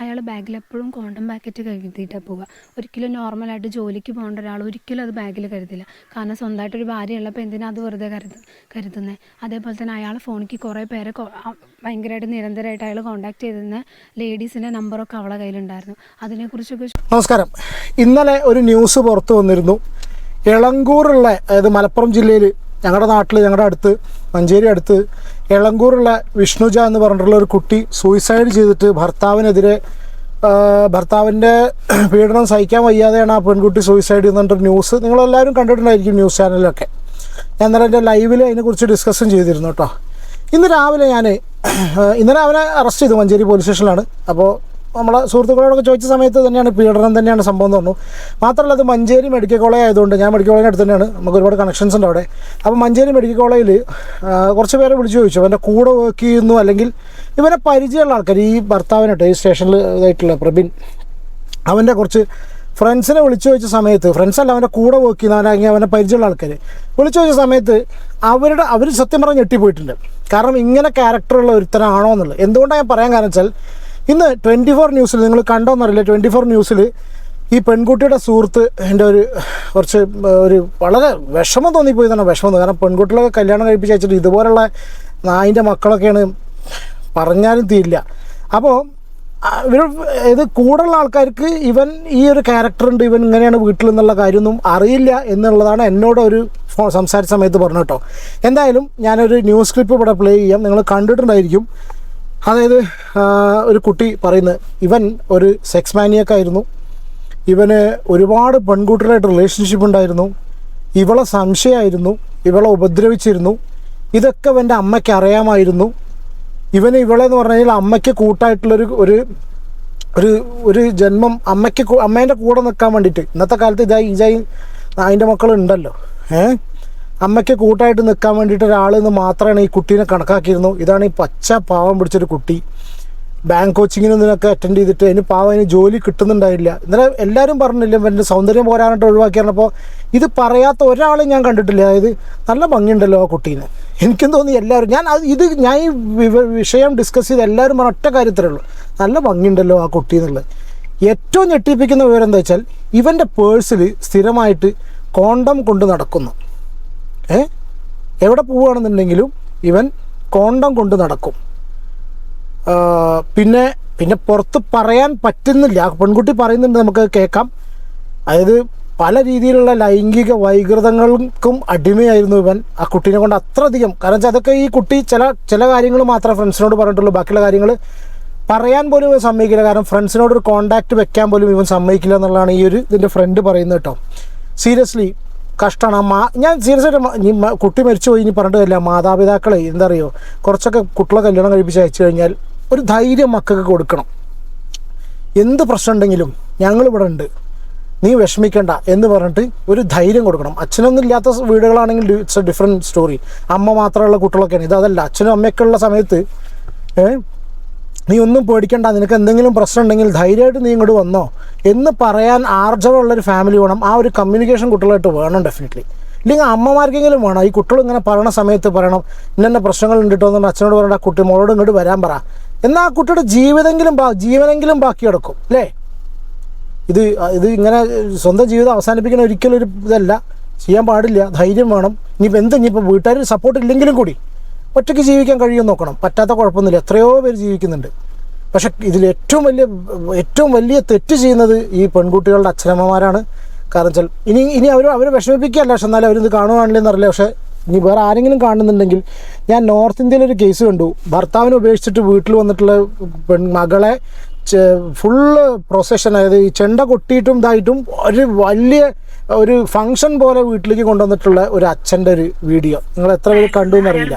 അയാൾ ബാഗിൽ എപ്പോഴും കോണ്ടം പാക്കറ്റ് കരുതിയിട്ടാണ് പോവുക. ഒരിക്കലും നോർമലായിട്ട് ജോലിക്ക് പോകേണ്ട ഒരാൾ ഒരിക്കലും അത് ബാഗിൽ കരുതില്ല. കാരണം സ്വന്തമായിട്ടൊരു ഭാര്യ ഉള്ളപ്പോൾ എന്തിനാ അത് വെറുതെ കരുത് കരുതുന്നത് അതേപോലെ തന്നെ അയാൾ ഫോണിക്ക് കുറേ പേരെ ഭയങ്കരമായിട്ട് നിരന്തരമായിട്ട് അയാൾ കോൺടാക്ട് ചെയ്തിരുന്ന ലേഡീസിന്റെ നമ്പറൊക്കെ അവളെ കയ്യിലുണ്ടായിരുന്നു. അതിനെക്കുറിച്ചൊക്കെ നമസ്കാരം. ഇന്നലെ ഒരു ന്യൂസ് പുറത്തു വന്നിരുന്നു. എളങ്കൂറുള്ള അതായത് മലപ്പുറം ജില്ലയിൽ ഞങ്ങളുടെ നാട്ടിൽ ഞങ്ങളുടെ അടുത്ത് മഞ്ചേരി അടുത്ത് എളങ്കൂറുള്ള വിഷ്ണുജ എന്ന് പറഞ്ഞിട്ടുള്ള ഒരു കുട്ടി സൂയിസൈഡ് ചെയ്തിട്ട് ഭർത്താവിനെതിരെ ഭർത്താവിന്റെ പീഡനം സഹിക്കാൻ വയ്യാതെയാണ് ആ പെൺകുട്ടി സൂയിസൈഡ് ചെയ്യുന്നൊരു ന്യൂസ് നിങ്ങളെല്ലാവരും കണ്ടിട്ടുണ്ടായിരിക്കും ന്യൂസ് ചാനലിലൊക്കെ ഞാൻ ഇന്നലെ എന്റെ ലൈവിൽ അതിനെക്കുറിച്ച് ഡിസ്കഷൻ ചെയ്തിരുന്നു കേട്ടോ. ഇന്ന് രാവിലെ ഞാൻ ഇന്നലെ അവനെ അറസ്റ്റ് ചെയ്തു മഞ്ചേരി പോലീസ് സ്റ്റേഷനിലാണ് അപ്പോൾ നമ്മളെ സുഹൃത്തുക്കളോടൊക്കെ ചോദിച്ച സമയത്ത് തന്നെയാണ് പീഡനം തന്നെയാണ് സംഭവം എന്ന് പറഞ്ഞു. മാത്രമല്ല അത് മഞ്ചേരി മെഡിക്കൽ കോളേജ് ആയതുകൊണ്ട് ഞാൻ മെഡിക്കൽ കോളേജിന് അടുത്ത് തന്നെയാണ്. നമുക്ക് ഒരുപാട് കണക്ഷൻസ് ഉണ്ട് അവിടെ. അപ്പോൾ മഞ്ചേരി മെഡിക്കൽ കോളേജിൽ കുറച്ച് പേരെ വിളിച്ചു ചോദിച്ചു. അവന്റെ കൂടെ വർക്ക് ചെയ്യുന്നു അല്ലെങ്കിൽ ഇവനെ പരിചയമുള്ള ആൾക്കാർ ഈ ഭർത്താവിനായിട്ട് ഈ സ്റ്റേഷനിൽ ഇതായിട്ടുള്ള പ്രബിൻ അവന്റെ കുറച്ച് ഫ്രണ്ട്സിനെ വിളിച്ചു ചോദിച്ച സമയത്ത് ഫ്രണ്ട്സല്ല അവന്റെ കൂടെ വർക്ക് ചെയ്യുന്ന അവനെ അവനെ പരിചയമുള്ള ആൾക്കാർ വിളിച്ചു ചോദിച്ച സമയത്ത് അവരുടെ അവർ സത്യം പറഞ്ഞ് ഞെട്ടിപ്പോയിട്ടുണ്ട്. കാരണം ഇങ്ങനെ ക്യാരക്ടറുള്ള ഒരുത്തനാണോ എന്നുള്ളത്. എന്തുകൊണ്ടാണ് ഞാൻ പറയാൻ കാരണം വെച്ചാൽ ഇന്ന് ട്വന്റി ഫോർ ന്യൂസിൽ നിങ്ങൾ കണ്ടോന്നറിയില്ല. ട്വന്റി ഫോർ ന്യൂസിൽ ഈ പെൺകുട്ടിയുടെ സുഹൃത്ത് എന്റെ ഒരു കുറച്ച് ഒരു വളരെ വിഷമം തോന്നിപ്പോയി തന്നെ വിഷമം തോന്നി കാരണം പെൺകുട്ടികളൊക്കെ കല്യാണം കഴിപ്പിച്ച് അയച്ചിട്ട് ഇതുപോലുള്ള നായിന്റെ മക്കളൊക്കെയാണ് പറഞ്ഞാലും തീരില്ല. അപ്പോൾ ഇവർ ഇത് കൂടുള്ള ആൾക്കാർക്ക് ഇവൻ ഈ ഒരു ക്യാരക്ടർ ഉണ്ട് ഇവൻ ഇങ്ങനെയാണ് വീട്ടിൽ എന്നുള്ള കാര്യമൊന്നും അറിയില്ല എന്നുള്ളതാണ് എന്നോട് ഒരു ഫോ- സംസാരിച്ച സമയത്ത് പറഞ്ഞു കേട്ടോ. എന്തായാലും ഞാനൊരു ന്യൂസ് ക്ലിപ്പ് ഇവിടെ പ്ലേ ചെയ്യാം. നിങ്ങൾ കണ്ടിട്ടുണ്ടായിരിക്കും. അതായത് ഒരു കുട്ടി പറയുന്നത് ഇവൻ ഒരു സെക്സ് മാനിയൊക്കെ ഇവന് ഒരുപാട് പെൺകുട്ടികളായിട്ട് റിലേഷൻഷിപ്പ് ഉണ്ടായിരുന്നു. ഇവളെ സംശയമായിരുന്നു. ഇവളെ ഉപദ്രവിച്ചിരുന്നു. ഇതൊക്കെ ഇവന്റെ അമ്മയ്ക്ക് അറിയാമായിരുന്നു. ഇവന് ഇവളെന്ന് പറഞ്ഞു കഴിഞ്ഞാൽ അമ്മയ്ക്ക് കൂട്ടായിട്ടുള്ളൊരു ഒരു ഒരു ഒരു ജന്മം അമ്മയ്ക്ക് അമ്മേന്റെ കൂടെ നിൽക്കാൻ വേണ്ടിയിട്ട്. ഇന്നത്തെ കാലത്ത് ഇതായി ഇതായി അതിന്റെ മക്കളുണ്ടല്ലോ. ഏ? അമ്മയ്ക്ക് കൂട്ടായിട്ട് നിൽക്കാൻ വേണ്ടിയിട്ട് ഒരാൾ എന്ന് മാത്രമാണ് ഈ കുട്ടീനെ കണക്കാക്കിയിരുന്നു ഇതാണ് ഈ പച്ച പാവം പിടിച്ചൊരു കുട്ടി. ബാങ്ക് കോച്ചിങ്ങിനും ഇതിനൊക്കെ അറ്റൻഡ് ചെയ്തിട്ട് അതിന് പാവം അതിന് ജോലി കിട്ടുന്നുണ്ടായില്ല. ഇന്നലെ എല്ലാവരും പറഞ്ഞില്ല എന്റെ സൗന്ദര്യം പോരാനായിട്ട് ഒഴിവാക്കി പറഞ്ഞപ്പോൾ ഇത് പറയാത്ത ഒരാളും ഞാൻ കണ്ടിട്ടില്ല. അതായത് നല്ല ഭംഗിയുണ്ടല്ലോ ആ കുട്ടീനെ. എനിക്കും തോന്നി എല്ലാവരും ഞാൻ അത് ഇത് ഞാൻ ഈ വിഷയം ഡിസ്കസ് ചെയ്ത് എല്ലാവരും പറഞ്ഞ ഒറ്റ കാര്യത്തിലേ ഉള്ളൂ. നല്ല ഭംഗിയുണ്ടല്ലോ ആ കുട്ടി എന്നുള്ളത്. ഏറ്റവും ഞെട്ടിപ്പിക്കുന്ന വിവരം എന്താ വെച്ചാൽ ഇവന്റെ പേഴ്സിൽ സ്ഥിരമായിട്ട് കോണ്ടം കൊണ്ട് നടക്കുന്നു. ഏ? എവിടെ പോവുകയാണെന്നുണ്ടെങ്കിലും ഇവൻ കോണ്ടം കൊണ്ട് നടക്കും. പിന്നെ പിന്നെ പുറത്ത് പറയാൻ പറ്റുന്നില്ല. പെൺകുട്ടി പറയുന്നുണ്ട് നമുക്ക് കേൾക്കാം. അതായത് പല രീതിയിലുള്ള ലൈംഗിക വൈകൃതങ്ങൾക്കും അടിമയായിരുന്നു ഇവൻ ആ കുട്ടീനെ കൊണ്ട് അത്രയധികം. കാരണം വെച്ചാൽ അതൊക്കെ ഈ കുട്ടി ചില ചില കാര്യങ്ങൾ മാത്രമേ ഫ്രണ്ട്സിനോട് പറഞ്ഞിട്ടുള്ളൂ. ബാക്കിയുള്ള കാര്യങ്ങൾ പറയാൻ പോലും ഇവൻ സമ്മതിക്കില്ല. കാരണം ഫ്രണ്ട്സിനോട് ഒരു കോണ്ടാക്ട് വെക്കാൻ പോലും ഇവൻ സമ്മതിക്കില്ല എന്നുള്ളതാണ് ഈ ഒരു ഇതിന്റെ ഫ്രണ്ട് പറയുന്നത് കേട്ടോ. സീരിയസ്ലി കഷ്ടമാണ് മാ ഞാൻ സീരിയസ് ആയിട്ട് കുട്ടി മരിച്ചു പോയി ഇനി പറഞ്ഞിട്ട് കാര്യമില്ല. മാതാപിതാക്കളെ എന്താ അറിയോ കുറച്ചൊക്കെ കുട്ടികളെ കല്യാണം കഴിപ്പിച്ച് അയച്ചു കഴിഞ്ഞാൽ ഒരു ധൈര്യം മക്കൾക്ക് കൊടുക്കണം. എന്ത് പ്രശ്നം ഉണ്ടെങ്കിലും ഞങ്ങളിവിടെ ഉണ്ട്. നീ വിഷമിക്കണ്ട എന്ന് പറഞ്ഞിട്ട് ഒരു ധൈര്യം കൊടുക്കണം. അച്ഛനൊന്നും ഇല്ലാത്ത വീടുകളാണെങ്കിൽ ഇറ്റ്സ് എ ഡിഫറെന്റ് സ്റ്റോറി അമ്മ മാത്രമുള്ള കുട്ടികളൊക്കെയാണ്. ഇത് അതല്ല അച്ഛനും അമ്മയൊക്കെ ഉള്ള സമയത്ത് നീ ഒന്നും പേടിക്കണ്ട നിനക്ക് എന്തെങ്കിലും പ്രശ്നം ഉണ്ടെങ്കിൽ ധൈര്യമായിട്ട് നീ ഇങ്ങോട്ട് വന്നോ. എന്ന് പറയാൻ ആർജവമുള്ളൊരു ഫാമിലി വേണം. ആ ഒരു കമ്മ്യൂണിക്കേഷൻ കുട്ടികളായിട്ട് വേണം ഡെഫിനറ്റ്ലി ഇല്ലെങ്കിൽ അമ്മമാർക്കെങ്കിലും വേണം. ഈ കുട്ടികൾ ഇങ്ങനെ പറയണ സമയത്ത് പറയണം ഇന്നെ പ്രശ്നങ്ങൾ ഉണ്ട് എന്ന് അച്ഛനോട് പറയണ്ട കുട്ടി മോളോട് ഇങ്ങോട്ട് വരാൻ പറ. എന്നാൽ ആ കുട്ടിയുടെ ജീവിതമെങ്കിലും ജീവനെങ്കിലും ബാക്കി കിടക്കും അല്ലേ? ഇത് ഇത് ഇങ്ങനെ സ്വന്തം ജീവിതം അവസാനിപ്പിക്കുന്ന ഒരിക്കലും ഒരു ഇതല്ല. ചെയ്യാൻ പാടില്ല. ധൈര്യം വേണം. ഇനിയിപ്പോൾ എന്ത്? ഇനിയിപ്പോൾ വീട്ടുകാർ സപ്പോർട്ട് ഇല്ലെങ്കിലും കൂടി. ഒറ്റയ്ക്ക് ജീവിക്കാൻ കഴിയുമെന്ന് നോക്കണം. പറ്റാത്ത കുഴപ്പമൊന്നുമില്ല. എത്രയോ പേര് ജീവിക്കുന്നുണ്ട്. പക്ഷെ ഇതിൽ ഏറ്റവും വലിയ ഏറ്റവും വലിയ തെറ്റ് ചെയ്യുന്നത് ഈ പെൺകുട്ടികളുടെ അച്ഛനമ്മമാരാണ്. കാരണം വെച്ചാൽ ഇനി ഇനി അവർ അവർ വിഷമിപ്പിക്കുകയല്ല. പക്ഷെ എന്നാലും അവരിത് കാണുവാണല്ലോ അറിയില്ല. പക്ഷേ ഇനി വേറെ ആരെങ്കിലും കാണുന്നുണ്ടെങ്കിൽ ഞാൻ നോർത്ത് ഇന്ത്യയിൽ ഒരു കേസ് കണ്ടു. ഭർത്താവിനെ ഉപേക്ഷിച്ചിട്ട് വീട്ടിൽ വന്നിട്ടുള്ള പെൺ മകളെ ഫുള്ള് പ്രൊസഷൻ അതായത് ഈ ചെണ്ട കൊട്ടിയിട്ടും ഇതായിട്ടും ഒരു വലിയ ഒരു ഫങ്ഷൻ പോലെ വീട്ടിലേക്ക് കൊണ്ടുവന്നിട്ടുള്ള ഒരു അച്ഛന്റെ ഒരു വീഡിയോ. നിങ്ങൾ എത്ര പേര് കണ്ടു എന്നറിയില്ല.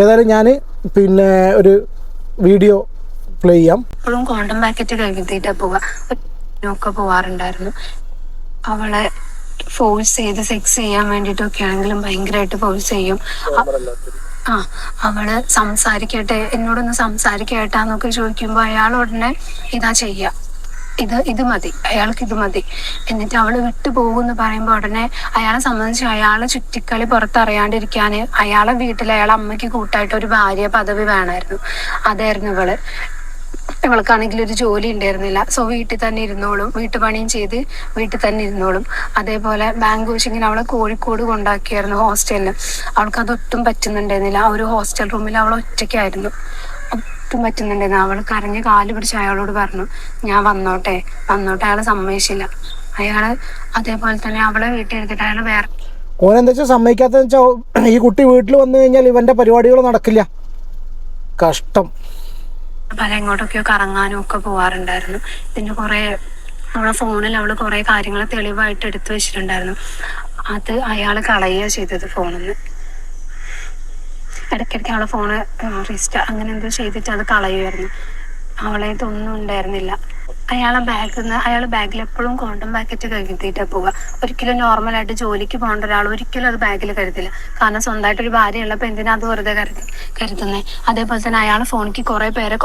ഏതായാലും ഞാൻ പിന്നെ ഒരു വീഡിയോ പ്ലേ ചെയ്യാം. എപ്പോഴും കോണ്ടം പാക്കറ്റ് കരുതിയിട്ടാണ് പോവാ പോവാറുണ്ടായിരുന്നു. അവളെ ഫോഴ്സ് ചെയ്ത് സെക്സ് ചെയ്യാൻ വേണ്ടിയിട്ടൊക്കെ ആണെങ്കിലും ഭയങ്കരമായിട്ട് ഫോഴ്സ് ചെയ്യും. ആ അവൾ സംസാരിക്കട്ടെ എന്നോടൊന്ന് സംസാരിക്കട്ടാന്നൊക്കെ ചോദിക്കുമ്പോൾ അയാൾ ഉടനെ ഇതാ ചെയ്യുക ഇത് ഇത് മതി. അയാൾക്ക് ഇത് മതി. എന്നിട്ട് അവൾ വിട്ടു പോകുമെന്ന് പറയുമ്പോൾ ഉടനെ അയാളെ സംബന്ധിച്ച് അയാളെ ചുറ്റിക്കളി പുറത്തറിയാണ്ടിരിക്കാന് അയാളെ വീട്ടിൽ അയാളെ അമ്മയ്ക്ക് കൂട്ടായിട്ട് ഒരു ഭാര്യ പദവി വേണമായിരുന്നു അതായിരുന്നു ഇവൾ. ഇവൾക്കാണെങ്കിൽ ഒരു ജോലി ഉണ്ടായിരുന്നില്ല. സോ വീട്ടിൽ തന്നെ ഇരുന്നോളും. വീട്ടുപണിയും ചെയ്ത് വീട്ടിൽ തന്നെ ഇരുന്നോളും. അതേപോലെ ബാങ്ക് കോച്ചിങ്ങിന് അവളെ കോഴിക്കോട് കൊണ്ടാക്കിയായിരുന്നു ഹോസ്റ്റലിൽ അവൾക്ക് അതൊട്ടും പറ്റുന്നുണ്ടായിരുന്നില്ല. ആ ഒരു ഹോസ്റ്റൽ റൂമിൽ അവൾ ഒറ്റയ്ക്കായിരുന്നു. ഒട്ടും പറ്റുന്നുണ്ടായിരുന്നു അവൾ കരഞ്ഞ് കാൽ പിടിച്ച് അയാളോട് പറഞ്ഞു ഞാൻ വന്നോട്ടെ. വന്നോട്ടെ. അയാൾ സമ്മതിച്ചില്ല. അയാൾ അതേപോലെ തന്നെ അവളെ വീട്ടിൽ എടുത്തിട്ട് അയാൾ വേറെ ഓനെന്താ വെച്ചാൽ സമ്മതിക്കാത്തതെന്ന് വെച്ചാൽ ഈ കുട്ടി വീട്ടിൽ വന്നു കഴിഞ്ഞാൽ ഇവന്റെ പരിപാടികൾ നടക്കില്ല. കഷ്ടം. പല എങ്ങോട്ടൊക്കെയോ കറങ്ങാനും ഒക്കെ പോവാറുണ്ടായിരുന്നു. പിന്നെ കുറെ അവളെ ഫോണിൽ അവൾ കുറെ കാര്യങ്ങൾ തെളിവായിട്ട് എടുത്തു വെച്ചിട്ടുണ്ടായിരുന്നു. അത് അയാൾ കളയുക ചെയ്തത് ഫോണിൽ നിന്ന് ഇടയ്ക്കിടയ്ക്ക് അവളെ ഫോണ് റിസ്റ്റ് അങ്ങനെ എന്തോ ചെയ്തിട്ട് അത് കളയുമായിരുന്നു അവളെ ഇതൊന്നും ഉണ്ടായിരുന്നില്ല. അയാളെ ബാഗിൽ നിന്ന് അയാൾ ബാഗിൽ എപ്പോഴും കോണ്ടം പാക്കറ്റ് കരുതിയിട്ടാണ് പോവുക. ഒരിക്കലും നോർമലായിട്ട് ജോലിക്ക് പോകേണ്ട ഒരാൾ ഒരിക്കലും അത് ബാഗിൽ കരുതില്ല. കാരണം സ്വന്തമായിട്ട് ഒരു ഭാര്യ ഉള്ളപ്പോൾ എന്തിനാ അത് വെറുതെ കരുതി കരുതുന്നത് അതേപോലെ തന്നെ അയാൾ ഫോണിക്ക് കുറേ പേരെ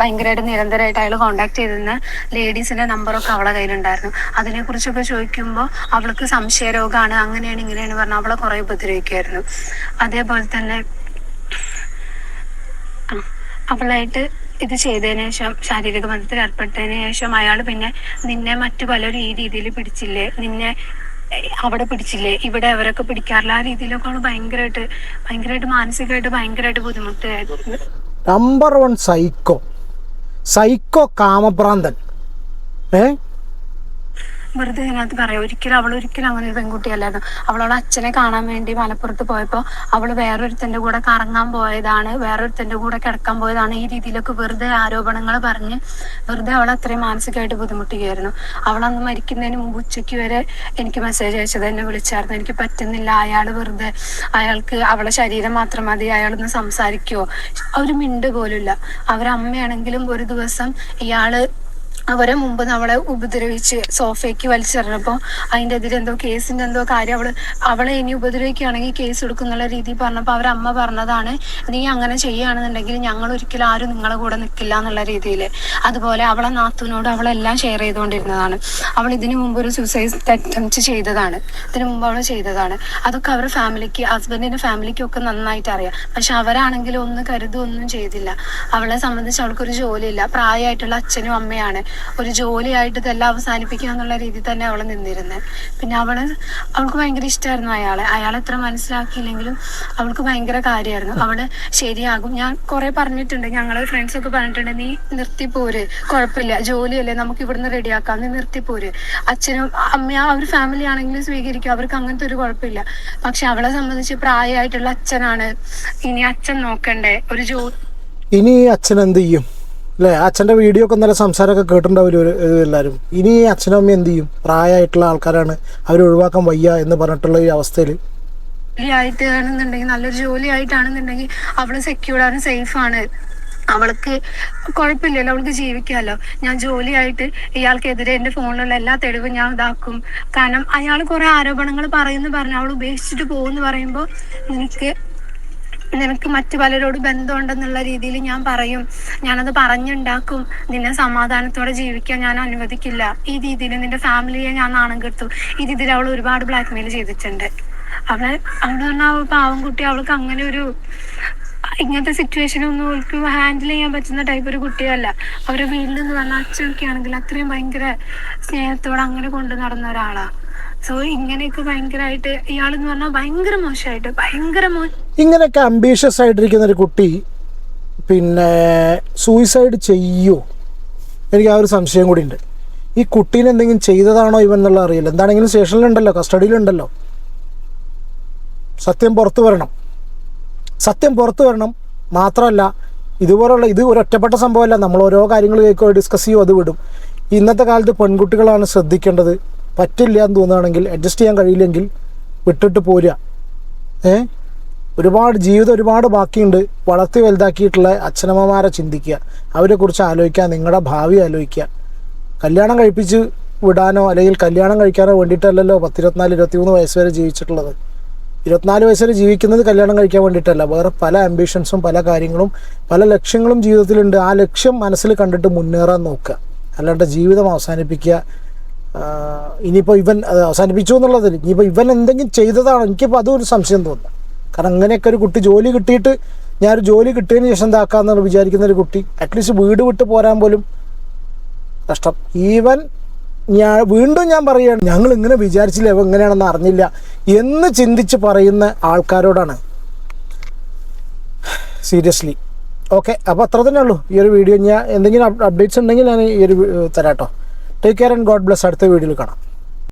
ഭയങ്കരമായിട്ട് നിരന്തരമായിട്ട് അയാൾ കോണ്ടാക്ട് ചെയ്തിരുന്ന ലേഡീസിന്റെ നമ്പറൊക്കെ അവളെ കയ്യിലുണ്ടായിരുന്നു. അതിനെക്കുറിച്ചൊക്കെ ചോദിക്കുമ്പോൾ അവൾക്ക് സംശയരോഗമാണ് അങ്ങനെയാണ് ഇങ്ങനെയാണ് പറഞ്ഞാൽ അവളെ കുറേ ഉപദ്രവിക്കുമായിരുന്നു അതേപോലെ തന്നെ അവളായിട്ട് ഇത് ചെയ്തതിന് ശേഷം ശാരീരിക ബന്ധത്തിൽ ഏർപ്പെട്ടതിന് ശേഷം അയാൾ പിന്നെ നിന്നെ മറ്റു പല രീതിയിൽ പിടിച്ചില്ലേ? നിന്നെ ഏഹ്, അവിടെ പിടിച്ചില്ലേ? ഇവിടെ അവരൊക്കെ പിടിക്കാറില്ല? ആ രീതിയിലൊക്കെ അവൾ ഭയങ്കരമായിട്ട് ഭയങ്കരമായിട്ട് മാനസികമായിട്ട് ഭയങ്കരമായിട്ട് ബുദ്ധിമുട്ടായിരുന്നു. നമ്പർ വൺ സൈക്കോ സൈക്കോ കാമഭ്രാന്തൻ. ഏ? വെറുതെ ഇതിനകത്ത് പറയാം ഒരിക്കലും അവൾ ഒരിക്കലും അങ്ങനെ ഒരു പെൺകുട്ടിയല്ലായിരുന്നു അവളോട് അച്ഛനെ കാണാൻ വേണ്ടി മലപ്പുറത്ത് പോയപ്പോൾ അവൾ വേറൊരുത്തന്റെ കൂടെ കറങ്ങാൻ പോയതാണ് വേറൊരുത്തന്റെ കൂടെ കിടക്കാൻ പോയതാണ്. ഈ രീതിയിലൊക്കെ വെറുതെ ആരോപണങ്ങൾ പറഞ്ഞ് വെറുതെ അവൾ അത്രയും മാനസികമായിട്ട് ബുദ്ധിമുട്ടുകയായിരുന്നു. അവളന്ന് മരിക്കുന്നതിന് മുമ്പ് ഉച്ചയ്ക്ക് വരെ എനിക്ക് മെസ്സേജ് അയച്ചത് എന്നെ വിളിച്ചായിരുന്നു. എനിക്ക് പറ്റുന്നില്ല. അയാൾ വെറുതെ അയാൾക്ക് അവളെ ശരീരം മാത്രം മതി. അയാളൊന്ന് സംസാരിക്കുവോ? ഒരു മിണ്ട് പോലുമില്ല. അവരമ്മയാണെങ്കിലും ഒരു ദിവസം ഇയാൾ അവരെ മുമ്പ് നമ്മളെ ഉപദ്രവിച്ച് സോഫയ്ക്ക് വലിച്ചെറിഞ്ഞപ്പോൾ അതിന്റെ എതിരെ എന്തോ കേസിന്റെ എന്തോ കാര്യം അവൾ അവളെ ഇനി ഉപദ്രവിക്കുകയാണെങ്കിൽ കേസ് എടുക്കുന്നുള്ള രീതി പറഞ്ഞപ്പോൾ അവരമ്മ പറഞ്ഞതാണ് നീ അങ്ങനെ ചെയ്യുകയാണെന്നുണ്ടെങ്കിൽ ഞങ്ങൾ ഒരിക്കലും ആരും നിങ്ങളെ കൂടെ നിൽക്കില്ല എന്നുള്ള രീതിയിൽ അതുപോലെ അവളെ നാത്തുവിനോട് അവളെല്ലാം ഷെയർ ചെയ്തുകൊണ്ടിരുന്നതാണ്. അവൾ ഇതിനു മുമ്പ് ഒരു സൂസൈഡ് അറ്റംപ്റ്റ് ചെയ്തതാണ്. ഇതിനു മുമ്പ് അവൾ ചെയ്തതാണ്. അതൊക്കെ അവരുടെ ഫാമിലിക്ക് ഹസ്ബൻഡിന്റെ ഫാമിലിക്കും ഒക്കെ നന്നായിട്ട് അറിയാം. പക്ഷെ അവരാണെങ്കിലും ഒന്നും കരുതൊന്നും ചെയ്തില്ല. അവളെ സംബന്ധിച്ച് അവൾക്കൊരു ജോലിയില്ല. പ്രായമായിട്ടുള്ള അച്ഛനും അമ്മയാണ്. ഒരു ജോലിയായിട്ട് ഇതെല്ലാം അവസാനിപ്പിക്കുക എന്നുള്ള രീതിയിൽ തന്നെ അവൾ നിന്നിരുന്നത് പിന്നെ അവൾ അവൾക്ക് ഭയങ്കര ഇഷ്ടമായിരുന്നു അയാളെ. അയാൾ എത്ര മനസ്സിലാക്കിയില്ലെങ്കിലും അവൾക്ക് ഭയങ്കര കാര്യമായിരുന്നു അവൾ ശരിയാകും. ഞാൻ കുറെ പറഞ്ഞിട്ടുണ്ട്. ഞങ്ങൾ ഫ്രണ്ട്സൊക്കെ പറഞ്ഞിട്ടുണ്ട് നീ നിർത്തിപ്പോര് കുഴപ്പമില്ല ജോലിയല്ലേ. നമുക്ക് ഇവിടുന്ന് റെഡിയാക്കാം. നീ നിർത്തിപ്പോര് അച്ഛനും അമ്മ ആ ഒരു ഫാമിലി ആണെങ്കിലും സ്വീകരിക്കും. അവർക്ക് അങ്ങനത്തെ ഒരു കുഴപ്പമില്ല പക്ഷെ അവളെ സംബന്ധിച്ച് പ്രായമായിട്ടുള്ള അച്ഛനാണ്. ഇനി അച്ഛൻ നോക്കണ്ടേ. ഒരു ജോലി ഇനി അച്ഛൻ എന്ത് ചെയ്യും? അല്ലേ? അച്ഛന്റെ വീഡിയോ ഒക്കെ നല്ല സംസാരമൊക്കെ കേട്ടിട്ടുണ്ടാവില്ല എല്ലാവരും ഇനി അച്ഛനും അമ്മയും എന്ത് ചെയ്യും? പ്രായമായിട്ടുള്ള ആൾക്കാരാണ് അവർ ഒഴിവാക്കാൻ വയ്യ എന്ന് പറഞ്ഞിട്ടുള്ള ഈ അവസ്ഥയിൽ ആയിട്ട് ആണെന്നുണ്ടെങ്കിൽ നല്ലൊരു ജോലി ആയിട്ടാണെന്നുണ്ടെങ്കിൽ അവൾ സെക്യൂർഡ് സേഫ് ആണ്. അവൾക്ക് കുഴപ്പമില്ലല്ലോ അവൾക്ക് ജീവിക്കാമല്ലോ ഞാൻ ജോലിയായിട്ട് ഇയാൾക്കെതിരെ എന്റെ ഫോണിലുള്ള എല്ലാ തെളിവും ഞാൻ ഇതാക്കും. കാരണം അയാൾ കുറെ ആരോപണങ്ങൾ പറയുന്നു പറഞ്ഞു അവൾ ഉപേക്ഷിച്ചിട്ട് പോകുന്നു പറയുമ്പോൾ എനിക്ക് നിനക്ക് മറ്റു പലരോട് ബന്ധമുണ്ടെന്നുള്ള രീതിയിൽ ഞാൻ പറയും. ഞാനത് പറഞ്ഞുണ്ടാക്കും. നിന്നെ സമാധാനത്തോടെ ജീവിക്കാൻ ഞാൻ അനുവദിക്കില്ല. ഈ രീതിയിൽ നിന്റെ ഫാമിലിയെ ഞാൻ നാണം കെടുത്തു. ഈ രീതിയിൽ അവൾ ഒരുപാട് ബ്ലാക്ക് മെയിൽ ചെയ്തിട്ടുണ്ട്. അവൾ അവൾ പാവം കുട്ടി അവൾക്ക് അങ്ങനെ ഒരു ഇങ്ങനത്തെ സിറ്റുവേഷൻ ഒന്നും അവൾക്ക് ഹാൻഡിൽ ചെയ്യാൻ പറ്റുന്ന ടൈപ്പ് ഒരു കുട്ടിയല്ല. അവരെ വീട്ടിൽ നിന്ന് പറഞ്ഞ അച്ഛനൊക്കെ ആണെങ്കിൽ അത്രയും ഭയങ്കര സ്നേഹത്തോടെ അങ്ങനെ കൊണ്ടു നടന്ന ഒരാളാണ് സോ ഇങ്ങനെയൊക്കെ ഭയങ്കരമായിട്ട് ഇയാളെന്ന് പറഞ്ഞാൽ ഭയങ്കര മോശമായിട്ട് ഭയങ്കര മോ ഇങ്ങനെയൊക്കെ അംബീഷ്യസ് ആയിട്ടിരിക്കുന്ന ഒരു കുട്ടി പിന്നെ സൂയിസൈഡ് ചെയ്യോ. എനിക്ക് ആ ഒരു സംശയം കൂടി ഉണ്ട് ഈ കുട്ടീനെ എന്തെങ്കിലും ചെയ്തതാണോ ഇവൻ എന്നുള്ള അറിയില്ല. എന്താണെങ്കിലും സ്റ്റേഷനിലുണ്ടല്ലോ കസ്റ്റഡിയിലുണ്ടല്ലോ. സത്യം പുറത്തു വരണം. സത്യം പുറത്തു വരണം മാത്രമല്ല ഇതുപോലുള്ള ഇത് ഒരു ഒറ്റപ്പെട്ട സംഭവമല്ല. നമ്മൾ ഓരോ കാര്യങ്ങൾ കേൾക്കുകയോ ഡിസ്കസ് ചെയ്യുമോ അത് വിടും. ഇന്നത്തെ കാലത്ത് പെൺകുട്ടികളാണ് ശ്രദ്ധിക്കേണ്ടത്. പറ്റില്ല എന്ന് തോന്നുകയാണെങ്കിൽ അഡ്ജസ്റ്റ് ചെയ്യാൻ കഴിയില്ലെങ്കിൽ വിട്ടിട്ട് പോരുക. ഏ? ഒരുപാട് ജീവിതം ഒരുപാട് ബാക്കിയുണ്ട്. വളർത്തി വലുതാക്കിയിട്ടുള്ള അച്ഛനമ്മമാരെ ചിന്തിക്കുക. അവരെക്കുറിച്ച് ആലോചിക്കുക. നിങ്ങളുടെ ഭാവി ആലോചിക്കുക. കല്യാണം കഴിപ്പിച്ച് വിടാനോ അല്ലെങ്കിൽ കല്യാണം കഴിക്കാനോ വേണ്ടിയിട്ടല്ലല്ലോ പത്തിരുപത്തിനാല് ഇരുപത്തിമൂന്ന് വയസ്സ് വരെ ജീവിച്ചിട്ടുള്ളത്. ഇരുപത്തിനാല് വയസ്സ് വരെ ജീവിക്കുന്നത് കല്യാണം കഴിക്കാൻ വേണ്ടിയിട്ടല്ല. വേറെ പല ആംബിഷൻസും പല കാര്യങ്ങളും പല ലക്ഷ്യങ്ങളും ജീവിതത്തിലുണ്ട്. ആ ലക്ഷ്യം മനസ്സിൽ കണ്ടിട്ട് മുന്നേറാൻ നോക്കുക. അല്ലാണ്ട് ജീവിതം അവസാനിപ്പിക്കുക. ഇനിയിപ്പോൾ ഇവൻ അത് അവസാനിപ്പിച്ചു എന്നുള്ളതിൽ ഇനിയിപ്പോൾ ഇവൻ എന്തെങ്കിലും ചെയ്തതാണോ? എനിക്കിപ്പോൾ അതും ഒരു സംശയം തോന്നുന്നു. കാരണം അങ്ങനെയൊക്കെ ഒരു കുട്ടി ജോലി കിട്ടിയിട്ട് ഞാൻ ഒരു ജോലി കിട്ടിയതിന് ശേഷം എന്താക്കാമെന്ന് വിചാരിക്കുന്ന ഒരു കുട്ടി. അറ്റ്ലീസ്റ്റ് വീട് വിട്ട് പോരാൻ പോലും കഷ്ടം. ഈവൻ ഞാൻ വീണ്ടും ഞാൻ പറയുകയാണ് ഞങ്ങൾ ഇങ്ങനെ വിചാരിച്ചില്ല എങ്ങനെയാണെന്ന് അറിഞ്ഞില്ല എന്ന് ചിന്തിച്ച് പറയുന്ന ആൾക്കാരോടാണ്. സീരിയസ്ലി ഓക്കെ അപ്പോൾ അത്ര തന്നെ ഉള്ളൂ ഈ ഒരു വീഡിയോ. ഞാൻ എന്തെങ്കിലും അപ്ഡേറ്റ്സ് ഉണ്ടെങ്കിൽ ഞാൻ ഈ ഒരു തരാം കേട്ടോ take care and God bless അടുത്ത വീഡിയോയിൽ കാണാം.